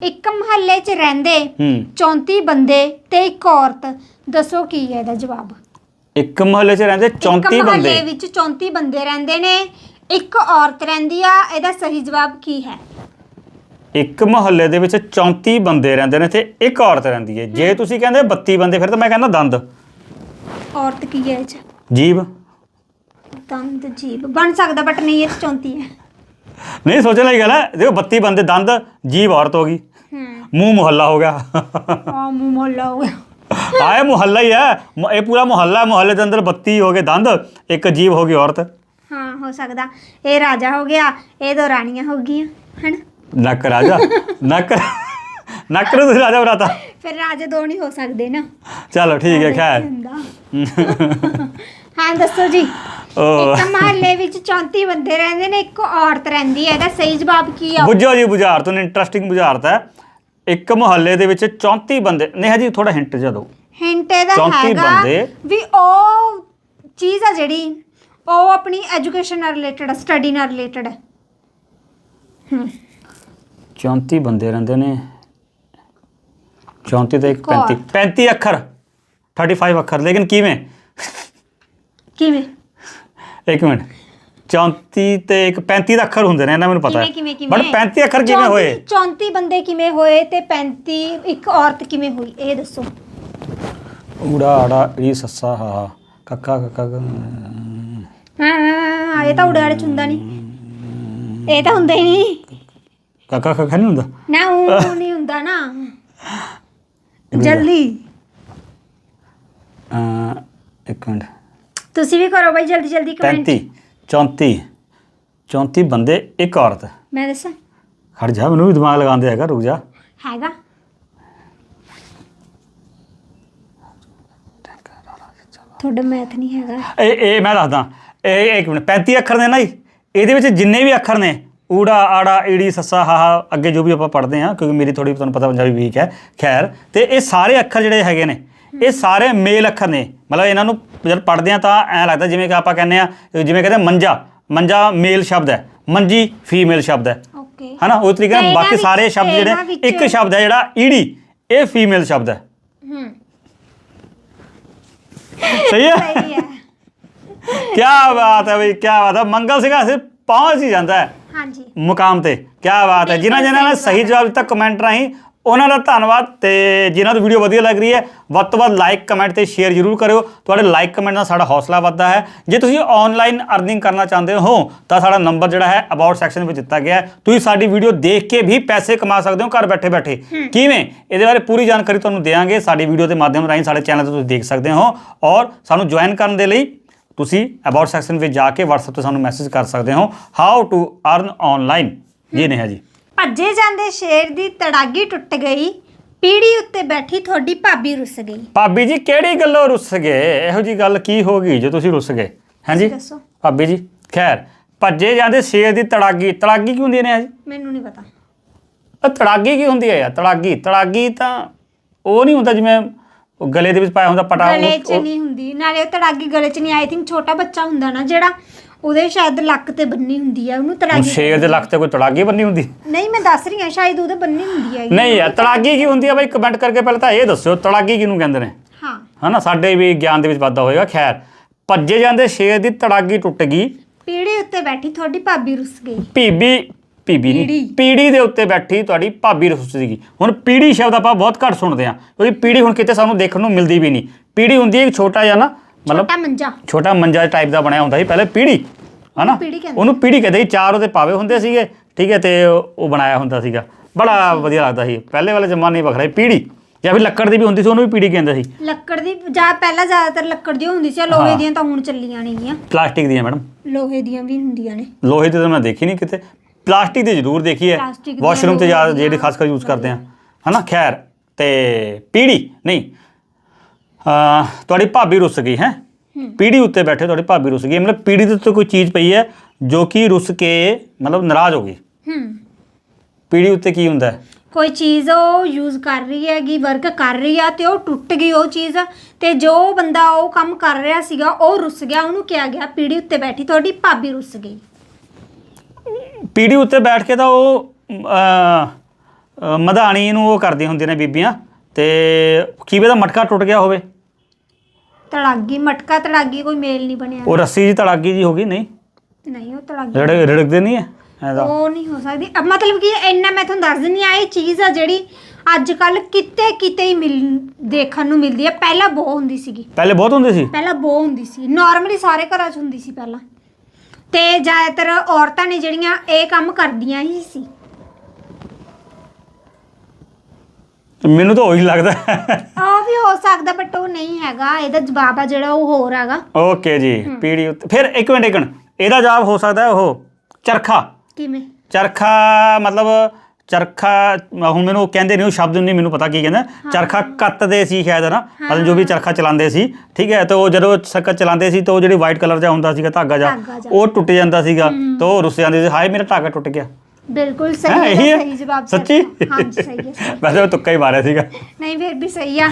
ਇੱਕ ਮਹੱਲੇ 'ਚ ਰਹਿੰਦੇ ਹੂੰ। 34 ਬੰਦੇ ਤੇ ਇੱਕ ਔਰਤ। ਦੱਸੋ ਕੀ ਹੈ ਇਹਦਾ ਜਵਾਬ? ਇੱਕ ਮਹੱਲੇ 'ਚ ਰਹਿੰਦੇ 34 ਇੱਕ ਬੰਦੇ ਮਹੱਲੇ ਵਿੱਚ 34 ਬੰਦੇ ਰਹਿੰਦੇ ਨੇ ਇੱਕ ਔਰਤ ਰਹਿੰਦੀ ਆ ਇਹਦਾ ਸਹੀ ਜਵਾਬ ਕੀ ਹੈ? ਇੱਕ ਮਹੱਲੇ ਦੇ ਵਿੱਚ 34 ਬੰਦੇ ਰਹਿੰਦੇ ਨੇ ਤੇ ਇੱਕ ਔਰਤ ਰਹਿੰਦੀ ਹੈ। ਜੇ ਤੁਸੀਂ ਕਹਿੰਦੇ 32 ਬੰਦੇ ਫਿਰ ਤਾਂ ਮੈਂ ਕਹਿੰਦਾ ਦੰਦ। ਔਰਤ ਕੀ ਹੈ ਇਹ 'ਚ? ਜੀਬ ਦੰਦ ਜੀਬ ਬਣ ਸਕਦਾ ਬਟ ਨਹੀਂ ਇਹ 'ਚ 34 ਹੈ। ਨਹੀਂ ਸੋਚਣ ਵਾਲੀ ਗੱਲ ਹੈ ਦੇਖੋ 32 ਬੰਦੇ ਦੰਦ ਜੀਬ ਔਰਤ ਹੋ ਗਈ। ਮੂੰਹ ਮੁਹੱਲਾ ਹੋ ਗਿਆ। ਆ ਮੂੰਹ ਮੋਲਾ ਹੋ ਗਿਆ। ਆਏ ਮੁਹੱਲਾ ਹੀ ਹੈ। ਮ- ਇਹ ਪੂਰਾ ਮੁਹੱਲਾ ਮੁਹੱਲੇ ਦੇ ਅੰਦਰ 32 ਹੋ ਗਏ ਦੰਦ ਇੱਕ ਜੀਬ ਹੋ ਗਈ ਔਰਤ। ਹਾਂ ਹੋ ਸਕਦਾ। ਇਹ ਰਾਜਾ ਹੋ ਗਿਆ ਇਹ ਦੋ ਰਾਣੀਆਂ ਹੋ ਗਈਆਂ ਹਨ? ਨੱਕ ਰਾਜਾ ਨੱਕ ਨੱਕ ਨੂੰ ਤੁਸੀਂ ਰਾਜਾ ਬਣਾਤਾ। ਫਿਰ ਰਾਜੇ ਦੋ ਨਹੀਂ ਹੋ ਸਕਦੇ ਨਾ। ਚਲੋ ਠੀਕ ਹੈ ਖੈਰ। ਹੁੰਦਾ। ਹਾਂ ਦੱਸੋ ਜੀ। ਉਹ ਇੱਕ ਮਹੱਲੇ ਵਿੱਚ 34 ਬੰਦੇ ਰਹਿੰਦੇ ਨੇ ਇੱਕ ਔਰਤ ਰਹਿੰਦੀ ਹੈ। ਇਹਦਾ ਸਹੀ ਜਵਾਬ ਕੀ ਆ? ਬੁੱਝੋ ਜੀ ਬੁਝਾਰਤ ਨੇ ਇੰਟਰਸਟਿੰਗ ਬੁਝਾਰਤ ਹੈ। ਇੱਕ ਮੁਹੱਲੇ ਦੇ ਵਿੱਚ 34 ਬੰਦੇ ਨੇਹਾ ਜੀ ਥੋੜਾ ਹਿੰਟ ਜਿਹਾ ਦਿਓ। ਹਿੰਟ ਇਹਦਾ 34 ਹੈਗਾ ਬੰਦੇ। ਵੀ ਉਹ ਚੀਜ਼ ਆ ਜਿਹੜੀ ਉਹ ਆਪਣੀ ਐਜੂਕੇਸ਼ਨ ਨਾਲ ਰਿਲੇਟਡ ਸਟੱਡੀ ਨਾਲ ਰਿਲੇਟਡ ਹੈ ਹੂੰ। 34 ਬੰਦੇ ਰਹਿੰਦੇ ਨੇ। 34 ਤੇ ਇੱਕ ਇੱਕ ਔਰ। 35 35 ਅੱਖਰ। 35 ਅੱਖਰ। ਲੇਕਿਨ ਕਿਵੇਂ? ਕਿਵੇਂ? ਇੱਕ ਮਿੰਟ। 34 ਤੇ ਇੱਕ 35 ਦਾ ਅੱਖਰ ਹੁੰਦੇ ਨੇ ਇਹਨਾਂ ਮੈਨੂੰ ਪਤਾ ਕਿਵੇਂ ਕਿਵੇਂ ਹੈ ਕਿਵੇਂ? ਬਟ 35 ਅੱਖਰ ਕਿਵੇਂ 34 ਹੋਏ? 34 ਬੰਦੇ ਕਿਵੇਂ ਹੋਏ ਤੇ 35 ਇੱਕ ਔਰਤ ਕਿਵੇਂ ਹੋਈ? ਇਹ ਦੱਸੋ। ਊੜਾ ਆੜਾ ਈ ਸੱਸਾ ਹਾ ਹਾ, ਕੱਕਾ ਕੱਕਾ ਕ- ਹਾਂ ਇਹ ਤਾਂ ਉਡਾੜੇ ਚ ਹੁੰਦਾ ਨਹੀਂ। ਇਹ ਤਾਂ ਹੁੰਦਾ ਹੀ ਨਹੀਂ। ਕੱਕਾ ਕੱਕਾ ਨਹੀਂ ਹੁੰਦਾ? ਨਾ ਉਹ ਨਹੀਂ ਹੁੰਦਾ ਨਾ। ਜਲਦੀ। ਅਹ, ਇੱਕ ਮਿੰਟ। ਤੁਸੀਂ ਵੀ ਕਰੋ ਬਾਈ ਜਲਦੀ ਜਲਦੀ ਕਮੈਂਟ 35 34 34 ਬੰਦੇ ਇੱਕ ਔਰਤ। ਮੈਂ ਦੱਸਾਂ? ਖੜ ਜਾ ਮੈਨੂੰ ਵੀ ਦਿਮਾਗ ਲਗਾਉਂਦੇ ਹੈਗਾ ਰੁਕ ਜਾ। ਹੈਗਾ। ਤੁਹਾਡਾ ਮੈਥ ਨਹੀਂ ਹੈਗਾ। ਇਹ ਇਹ ਮੈਂ ਦੱਸਦਾ। ਇਹ ਇੱਕ ਮਿੰਟ 35 ਅੱਖਰ ਨੇ ਨਾ ਜੀ ਇਹਦੇ ਵਿੱਚ ਜਿੰਨੇ ਵੀ ਅੱਖਰ ਨੇ ਊੜਾ ਆੜਾ ਈੜੀ ਸੱਸਾ ਹਾਹਾ ਅੱਗੇ ਜੋ ਵੀ ਆਪਾਂ ਪੜ੍ਹਦੇ ਹਾਂ ਕਿਉਂਕਿ ਮੇਰੀ ਥੋੜੀ ਤੁਹਾਨੂੰ ਪਤਾ ਪੰਜਾਬੀ ਵੀਕ ਹੈ। ਖੈਰ ਤੇ ਇਹ ਸਾਰੇ ਅੱਖਰ ਜਿਹੜੇ ਹੈਗੇ ਨੇ ਇਹ ਸਾਰੇ ਮੇਲ ਅੱਖਰ ਨੇ। ਮਤਲਬ ਇਹਨਾਂ ਨੂੰ ਜਦ ਪੜ੍ਹਦੇ ਆ ਤਾਂ ਐ ਲੱਗਦਾ ਜਿਵੇਂ ਕਿ ਆਪਾਂ ਕਹਿੰਦੇ ਆ ਜਿਵੇਂ ਕਹਿੰਦੇ ਮੰਜਾ। ਮੰਜਾ ਮੇਲ ਸ਼ਬਦ ਹੈ। ਮੰਜੀ ਫੀਮੇਲ ਸ਼ਬਦ ਹੈ। ਓਕੇ। ਹਨਾ? ਉਹ ਤਰੀਕੇ ਨਾਲ ਬਾਕੀ ਸਾਰੇ ਸ਼ਬਦ ਜਿਹੜੇ ਇੱਕ ਸ਼ਬਦ ਹੈ ਜਿਹੜਾ ਈੜੀ ਇਹ ਫੀਮੇਲ ਸ਼ਬਦ ਹੈ। ਹੂੰ। ਸਹੀ ਹੈ? ਸਹੀ ਹੈ। ਕੀ ਬਾਤ ਹੈ ਬਈ ਕੀ ਬਾਤ ਹੈ। ਮੰਗਲ ਸਿੰਘਾ ਸਿਰ ਪਹੁੰਚ ਹੀ ਜਾਂਦਾ ਹੈ। ਹਾਂਜੀ। ਮੁਕਾਮ ਤੇ। ਕੀ ਬਾਤ ਹੈ। ਜਿਨ੍ਹਾਂ ਜਿਨ੍ਹਾਂ ਨੇ ਸਹੀ ਜਵਾਬ ਦਿੱਤਾ ਕਮੈਂਟ ਰਾਹੀਂ ਉਹਨਾਂ ਦਾ ਧੰਨਵਾਦ ਤੇ ਜਿਨ੍ਹਾਂ ਨੂੰ ਵੀਡੀਓ ਵਧੀਆ ਲੱਗ ਰਹੀ ਹੈ ਵੱਧ ਤੋਂ ਵੱਧ ਲਾਈਕ ਕਮੈਂਟ ਤੇ ਸ਼ੇਅਰ ਜ਼ਰੂਰ ਕਰਿਓ। ਤੁਹਾਡੇ ਲਾਈਕ ਕਮੈਂਟ ਨਾਲ ਸਾਡਾ ਹੌਸਲਾ ਵੱਧਦਾ ਹੈ। ਜੇ ਤੁਸੀਂ ਆਨਲਾਈਨ ਅਰਨਿੰਗ ਕਰਨਾ ਚਾਹੁੰਦੇ ਹੋ ਤਾਂ ਸਾਡਾ ਨੰਬਰ ਜਿਹੜਾ ਹੈ ਅਬਾਊਟ ਸੈਕਸ਼ਨ ਵਿੱਚ ਦਿੱਤਾ ਗਿਆ ਹੈ। ਤੁਸੀਂ ਸਾਡੀ ਵੀਡੀਓ ਦੇਖ ਕੇ ਵੀ ਪੈਸੇ ਕਮਾ ਸਕਦੇ ਹੋ ਘਰ ਬੈਠੇ ਬੈਠੇ ਕਿਵੇਂ? ਇਹਦੇ ਬਾਰੇ ਪੂਰੀ ਜਾਣਕਾਰੀ ਤੁਹਾਨੂੰ ਦੇਵਾਂਗੇ। ਸਾਡੀ ਵੀਡੀਓ ਦੇ ਮਾਧਿਅਮ ਰਾਹੀਂ ਸਾਡੇ ਚੈਨਲ ਤੇ ਤੁਸੀਂ ਦੇਖ ਸਕਦੇ ਹੋ। ਔਰ ਸਾਨੂੰ ਜੁਆਇਨ ਕਰਨ ਦੇ ਲਈ ਤੁਸੀਂ ਅਬਾਊਟ ਸੈਕਸ਼ਨ ਵਿੱਚ ਜਾ ਕੇ WhatsApp ਤੇ ਸਾਨੂੰ ਮੈਸੇਜ ਕਰ ਸਕਦੇ ਹੋ। ਹਾਊ ਟੂ ਅਰਨ ਆਨਲਾਈਨ ਜੀ ਨੇਹਾ ਜੀ। ਭੱਜੇ ਜਾਂਦੇ ਸ਼ੇਰ ਦੀ ਤੜਾਗੀ ਟੁੱਟ ਗਈ ਪੀੜੀ ਉੱਤੇ ਬੈਠੀ ਤੁਹਾਡੀ ਭਾਬੀ ਰੁੱਸ ਗਈ। ਭਾਬੀ ਜੀ ਕਿਹੜੀ ਗੱਲੋਂ ਰੁੱਸ ਗਏ? ਇਹੋ ਜੀ ਗੱਲ ਕੀ ਹੋ ਗਈ ਜੇ ਤੁਸੀਂ ਰੁੱਸ ਗਏ? ਹਾਂਜੀ ਦੱਸੋ। ਭਾਬੀ ਜੀ ਖੈਰ ਭੱਜੇ ਜਾਂਦੇ ਸ਼ੇਰ ਦੀ ਤੜਾਗੀ ਤੜਾਗੀ ਕੀ ਹੁੰਦੀ ਨੇ ਜੀ? ਮੈਨੂੰ ਨਹੀਂ ਪਤਾ। ਇਹ ਤੜਾਗੀ ਕੀ ਹੁੰਦੀ ਹੈ ਯਾਰ? ਤੜਾਗੀ ਤੜਾਗੀ ਤਾਂ ਉਹ ਨਹੀਂ ਹੁੰਦਾ ਜਿਵੇਂ ਉਹ ਗਲੇ ਦੇ ਵਿੱਚ ਪਾਇਆ ਹੁੰਦਾ ਪਟਾ ਗਲੇ ਉਹ- ਨਹੀਂ ਹੁੰਦੀ। ਨਾਲੇ ਉਹ ਤੜਾਗੀ ਗਲੇ 'ਚ ਨਹੀਂ ਆਈ ਥਿੰਕ ਛੋਟਾ ਬੱਚਾ ਹੁੰਦਾ ਨਾ ਜਿਹੜਾ ਉਹਦੇ ਸ਼ਾਇਦ ਲੱਕ ਤੇ ਬੰਨੀ ਹੁੰਦੀ ਆ ਉਹਨੂੰ ਤੜਾਗੀ ਸ਼ੇਰ ਦੇ ਲੱਕ ਤੇ ਕੋਈ ਤੜਾਗੀ ਬੰਨੀ ਹੁੰਦੀ? ਨਹੀਂ ਮੈਂ ਦੱਸ ਰਹੀ ਹਾਂ ਸ਼ਾਇਦ ਉਹਦੇ ਬੰਨੀ ਹੁੰਦੀ ਹੈ ਨਹੀਂ ਯਾਰ ਤੜਾਗੀ ਕੀ ਹੁੰਦੀ ਹੈ ਬਾਈ? ਕਮੈਂਟ ਕਰਕੇ ਪਹਿਲਾਂ ਤਾਂ ਇਹ ਦੱਸਿਓ ਤੜਾਗੀ ਕਿਹਨੂੰ ਕਹਿੰਦੇ ਨੇ? ਹਾਂ। ਹਨਾ ਸਾਡੇ ਵੀ ਗਿਆਨ ਦੇ ਵਿੱਚ ਵਾਧਾ ਹੋਏਗਾ ਖੈਰ। ਭੱਜੇ ਜਾਂਦੇ ਸ਼ੇਰ ਦੀ ਤੜਾਗੀ ਟੁੱਟ ਗਈ। ਪੀੜੀ ਉੱਤੇ ਬੈਠੀ ਤੁਹਾਡੀ ਭਾਬੀ ਰੁੱਸ ਗਈ। ਪੀਬੀ ਪੀਬੀ ਨਹੀਂ ਪੀੜੀ। ਪੀੜੀ ਦੇ ਉੱਤੇ ਬੈਠੀ ਤੁਹਾਡੀ ਭਾਬੀ ਰੁੱਸ ਸੀਗੀ। ਹੁਣ ਪੀੜੀ ਸ਼ਬਦ ਆਪਾਂ ਬਹੁਤ ਘੱਟ ਸੁਣਦੇ ਹਾਂ ਕਿਉਂਕਿ ਪੀੜੀ ਹੁਣ ਕਿਤੇ ਸਾਨੂੰ ਦੇਖਣ ਨੂੰ ਮਿਲਦੀ ਵੀ ਨਹੀਂ। ਪੀੜੀ ਹੁੰਦੀ ਹੈ ਇੱਕ ਛੋਟਾ ਜਿਹਾ ਨਾ ਮਤਲਬ ਛੋਟਾ ਮੰਜਾ। ਛੋਟਾ ਮੰਜਾ ਟਾਈਪ ਦਾ ਬਣਿਆ ਹੁੰਦਾ ਸੀ ਪਹਿਲੇ ਪੀੜੀ ਹਨਾ? ਕਹਿੰਦੇ। ਉਹਨੂੰ ਪੀੜੀ ਕਹਿੰਦੇ ਸੀ ਚਾਰ ਉਹਦੇ ਪਾਵੇ ਹੁੰਦੇ ਸੀਗੇ ਠੀਕ ਹੈ ਤੇ ਉਹ ਉਹ ਬਣਾਇਆ ਹੁੰਦਾ ਸੀਗਾ। ਬੜਾ ਵਧੀਆ ਲੱਗਦਾ ਸੀ। ਪਹਿਲੇ ਵਾਲੇ ਜ਼ਮਾਨੇ ਵੱਖਰਾ ਸੀ ਪੀੜੀ ਜਾਂ ਫਿਰ ਲੱਕੜ ਦੀ ਵੀ ਹੁੰਦੀ ਸੀ ਉਹਨੂੰ ਵੀ ਪੀੜੀ ਕਹਿੰਦੇ ਸੀ। ਲੱਕੜ ਦੀ ਜਾਂ ਪਹਿਲਾਂ ਜ਼ਿਆਦਾਤਰ ਲੱਕੜ ਦੀ ਹੁੰਦੀ ਸੀ ਆਹ ਲੋਹੇ ਦੀਆਂ ਤਾਂ ਹੁਣ ਚੱਲੀਆਂ ਨੇਗੀਆਂ ਪਲਾਸਟਿਕ ਦੀਆਂ ਮੈਡਮ। ਲੋਹੇ ਦੀਆਂ ਵੀ ਹੁੰਦੀਆਂ ਨੇ। ਲੋਹੇ ਦੀ ਤਾਂ ਮੈਂ ਦੇਖੀ ਨਹੀਂ ਕਿਤੇ। ਪਲਾਸਟਿਕ ਦੀ ਜ਼ਰੂਰ ਦੇਖੀ ਹੈ। ਪਲਾਸਟਿਕ ਦੀਆਂ, ਵਾਸ਼ਰੂਮ ਤੇ ਲੋਹੇ ਜ਼ਿਆਦਾ ਦੀਆਂ। ਜਿਹੜੇ ਖਾਸ ਕਰ ਯੂਜ਼ ਕਰਦੇ ਆ। ਹਨਾ? ਖੈਰ ਤੇ ਪੀੜੀ ਨਹੀਂ। ਅ ਤੁਹਾਡੀ ਭਾਬੀ ਰੁੱਸ ਗਈ ਹੈ? ਪੀੜੀ ਉੱਤੇ ਬੈਠੇ ਤੁਹਾਡੀ ਭਾਬੀ ਰੁੱਸ ਗਈ ਮਤਲਬ ਪੀੜੀ ਦੇ ਉੱਤੇ ਕੋਈ ਚੀਜ਼ ਪਈ ਹੈ ਜੋ ਕਿ ਰੁੱਸ ਕੇ ਮਤਲਬ ਨਾਰਾਜ਼ ਹੋ ਗਈ ਹੂੰ। ਪੀੜੀ ਉੱਤੇ ਕੀ ਹੁੰਦਾ ਹੈ? ਕੋਈ ਚੀਜ਼ ਉਹ ਯੂਜ਼ ਕਰ ਰਹੀ ਹੈਗੀ ਵਰਕ ਕਰ ਰਹੀ ਆ ਤੇ ਉਹ ਟੁੱਟ ਗਈ ਉਹ ਚੀਜ਼ ਤੇ ਜੋ ਬੰਦਾ ਉਹ ਕੰਮ ਕਰ ਰਿਹਾ ਸੀਗਾ ਉਹ ਰੁੱਸ ਗਿਆ ਉਹਨੂੰ ਕਿਹਾ ਗਿਆ ਪੀੜੀ ਉੱਤੇ ਬੈਠੀ ਤੁਹਾਡੀ ਭਾਬੀ ਰੁੱਸ ਗਈ। ਪੀੜੀ ਉੱਤੇ ਬੈਠ ਕੇ ਤਾਂ ਉਹ ਅ ਅ, ਮਧਾਣੀ ਨੂੰ ਉਹ ਕਰਦੀਆਂ ਹੁੰਦੀਆਂ ਨੇ ਬੀਬੀਆਂ ਤੇ ਖੀਵੇ ਦਾ ਮਟਕਾ ਟੁੱਟ ਗਿਆ ਹੋਵੇ। ਤੜਾਗੀ ਮਟਕਾ ਤੜਾਗੀ ਕੋਈ ਮੇਲ ਨਹੀਂ ਬਣਿਆ। ਉਹ ਰੱਸੀ ਜੀ ਤੜਾਗੀ ਜੀ ਹੋਗੀ ਨਹੀਂ? ਨਹੀਂ ਉਹ ਤੜਾਗੀ ਜਿਹੜੇ ਰਿੜਕਦੇ ਨਹੀਂ ਐ ਉਹ ਨਹੀਂ ਹੋ ਸਕਦੀ। ਅਬ ਮਤਲਬ ਕਿ ਇੰਨਾ ਮੈਂ ਤੁਹਾਨੂੰ ਦੱਸ ਦਿੰਦੀ ਆ ਇਹ ਚੀਜ਼ ਆ ਜਿਹੜੀ ਅੱਜ ਕੱਲ ਕਿਤੇ ਕਿਤੇ ਹੀ ਮਿਲ ਦੇਖਣ ਨੂੰ ਮਿਲਦੀ ਹੈ ਪਹਿਲਾਂ ਬਹੁਤ ਹੁੰਦੀ ਸੀਗੀ। ਪਹਿਲੇ ਬਹੁਤ ਹੁੰਦੇ ਸੀ? ਪਹਿਲਾਂ ਬਹੁਤ ਹੁੰਦੀ ਸੀ। ਨਾਰਮਲੀ ਸਾਰੇ ਘਰਾਂ 'ਚ ਹੁੰਦੀ ਸੀ ਪਹਿਲਾਂ। ਤੇ ਜ਼ਿਆਦਾਤਰ ਔਰਤਾਂ ਨੇ ਜਿਹੜੀਆਂ ਇਹ ਕੰਮ ਕਰਦੀਆਂ ਹੀ ਸੀ। ਮੈਨੂੰ ਤਾਂ ਉਹੀ ਲੱਗਦਾ। ਹੋ ਸਕਦਾ ਬਟ ਉਹ ਨਹੀਂ ਹੈਗਾ। ਇਹਦਾ ਜਵਾਬ ਆ ਜਿਹੜਾ ਉਹ ਹੋਰ ਹੈਗਾ। ਓਕੇ ਜੀ ਪੀੜੀ ਉੱਤੇ। ਫਿਰ ਇੱਕ ਮਿੰਟ ਇੱਕ ਮਿੰਟ। ਇਹਦਾ ਜਵਾਬ ਹੋ ਸਕਦਾ ਹੈ ਉਹ ਚਰਖਾ। ਕਿਵੇਂ? ਚਰਖਾ ਮਤਲਬ ਚਰਖਾ ਹੁਣ ਮੈਨੂੰ ਕਹਿੰਦੇ ਨਹੀਂ ਉਹ ਸ਼ਬਦ ਨਹੀਂ ਮੈਨੂੰ ਪਤਾ ਕੀ ਕਹਿੰਦਾ। ਚਰਖਾ ਕੱਤਦੇ ਸੀ ਸ਼ਾਇਦ ਨਾ? ਮਤਲਬ ਜੋ ਵੀ ਚਰਖਾ ਚਲਾਉਂਦੇ ਸੀ ਠੀਕ ਹੈ? ਤੇ ਉਹ ਜਦੋਂ ਚੱਕਰ ਚਲਾਉਂਦੇ ਸੀ ਤਾਂ ਉਹ ਜਿਹੜੀ ਵਾਈਟ ਕਲਰ ਦਾ ਹੁੰਦਾ ਸੀਗਾ ਧਾਗਾ ਜਾ ਧਾਗਾ। ਉਹ ਟੁੱਟ ਜਾਂਦਾ ਸੀਗਾ। ਤਾਂ ਉਹ ਰੁੱਸ ਜਾਂਦੇ ਸੀ। ਹਾਏ ਮੇਰਾ ਧਾਗਾ ਟੁੱਟ ਗਿਆ। ਬਿਲਕੁਲ ਹੈਂ, ਸਹੀ ਇਹੀ ਹੈ? ਸਹੀ ਜਵਾਬ ਸੱਚੀ? ਹਾਂਜੀ ਸਹੀ ਹੈ। ਵੈਸੇ ਉਹ ਤੁੱਕਾ ਹੀ ਮਾਰਿਆ ਸੀਗਾ। ਨਹੀਂ ਫਿਰ ਵੀ ਸਹੀ ਆ।